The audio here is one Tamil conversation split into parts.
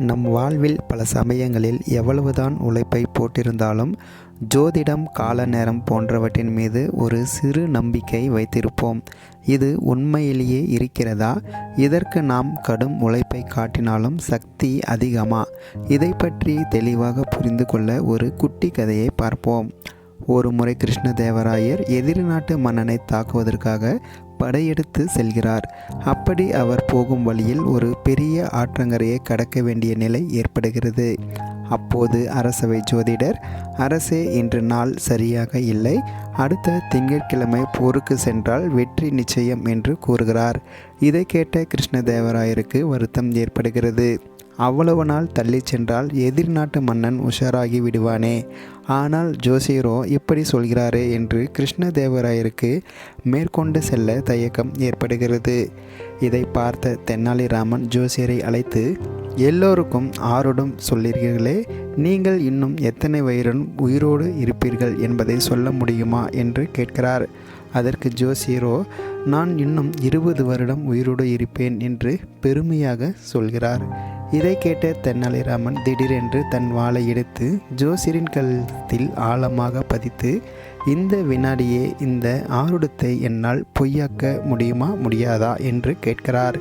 நம் வாழ்வில் பல சமயங்களில் எவ்வளவுதான் உழைப்பை போட்டிருந்தாலும் ஜோதிடம் கால நேரம் போன்றவற்றின் மீது ஒரு சிறு நம்பிக்கை வைத்திருப்போம். இது உண்மையிலேயே இருக்கிறதா? இதற்கு நாம் கடும் உழைப்பை காட்டினாலும் சக்தி அதிகமா? இதை பற்றி தெளிவாக புரிந்து கொள்ள ஒரு குட்டி கதையை பார்ப்போம். ஒரு முறை கிருஷ்ணதேவராயர் எதிரி நாட்டு மன்னனை தாக்குவதற்காக படையெடுத்து செல்கிறார். அப்படி அவர் போகும் வழியில் ஒரு பெரிய ஆற்றங்கரையை கடக்க வேண்டிய நிலை ஏற்படுகிறது. அப்போது அரசவை ஜோதிடர் அரசே இன்று நாள் சரியாக இல்லை. அடுத்த திங்கட்கிழமை போருக்கு சென்றால் வெற்றி நிச்சயம் என்று கூறுகிறார். இதை கேட்ட கிருஷ்ணதேவராயருக்கு வருத்தம் ஏற்படுகிறது. அவ்வளவு நாள் தள்ளி சென்றால் எதிர் நாட்டு மன்னன் உஷாராகி விடுவானே. ஆனால் ஜோசியரோ இப்படி சொல்கிறாரே என்று கிருஷ்ணதேவராயருக்கு மேற்கொண்டு செல்ல தயக்கம் ஏற்படுகிறது. இதை பார்த்த தென்னாலிராமன் ஜோசியரை அழைத்து எல்லோருக்கும் ஆரோடும் சொல்லீர்களே நீங்கள் இன்னும் எத்தனை வயிறும் உயிரோடு இருப்பீர்கள் என்பதை சொல்ல முடியுமா? என்று கேட்கிறார். அதற்கு ஜோசியரோ நான் இன்னும் இருபது வருடம் உயிரோடு இருப்பேன் என்று பெருமையாக சொல்கிறார். இதை கேட்ட தென்னாலிராமன் திடீரென்று தன் வாளை எடுத்து ஜோசியரின் கழுத்தில் ஆழமாக பதித்து இந்த வினாடியே இந்த ஆருடத்தை என்னால் பொய்யாக்க முடியுமா முடியாதா? என்று கேட்கிறார்.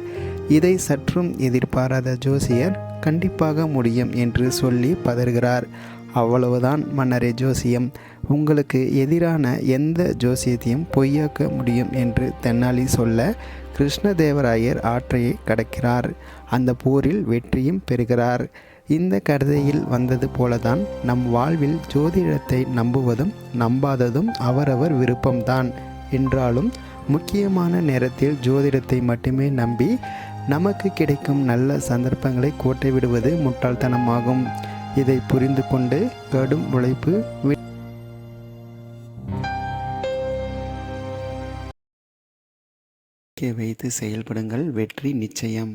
இதை சற்றும் எதிர்பாராத ஜோசியர் கண்டிப்பாக முடியும் என்று சொல்லி பதறுகிறார். அவ்வளவுதான் மன்னரே ஜோசியம். உங்களுக்கு எதிரான எந்த ஜோசியத்தையும் பொய்யாக்க முடியும் என்று தென்னாலி சொல்ல கிருஷ்ணதேவராயர் ஆற்றையை கடக்கிறார். அந்த போரில் வெற்றியும் பெறுகிறார். இந்த கதையில் வந்தது போலதான் நம் வாழ்வில் ஜோதிடத்தை நம்புவதும் நம்பாததும் அவரவர் விருப்பம்தான். என்றாலும் முக்கியமான நேரத்தில் ஜோதிடத்தை மட்டுமே நம்பி நமக்கு கிடைக்கும் நல்ல சந்தர்ப்பங்களை கோட்டை விடுவது முட்டாள்தனமாகும். இதை புரிந்து கொண்டு கடும் உழைப்பு நம்பிக்கை வைத்து செயல்படுங்கள். வெற்றி நிச்சயம்.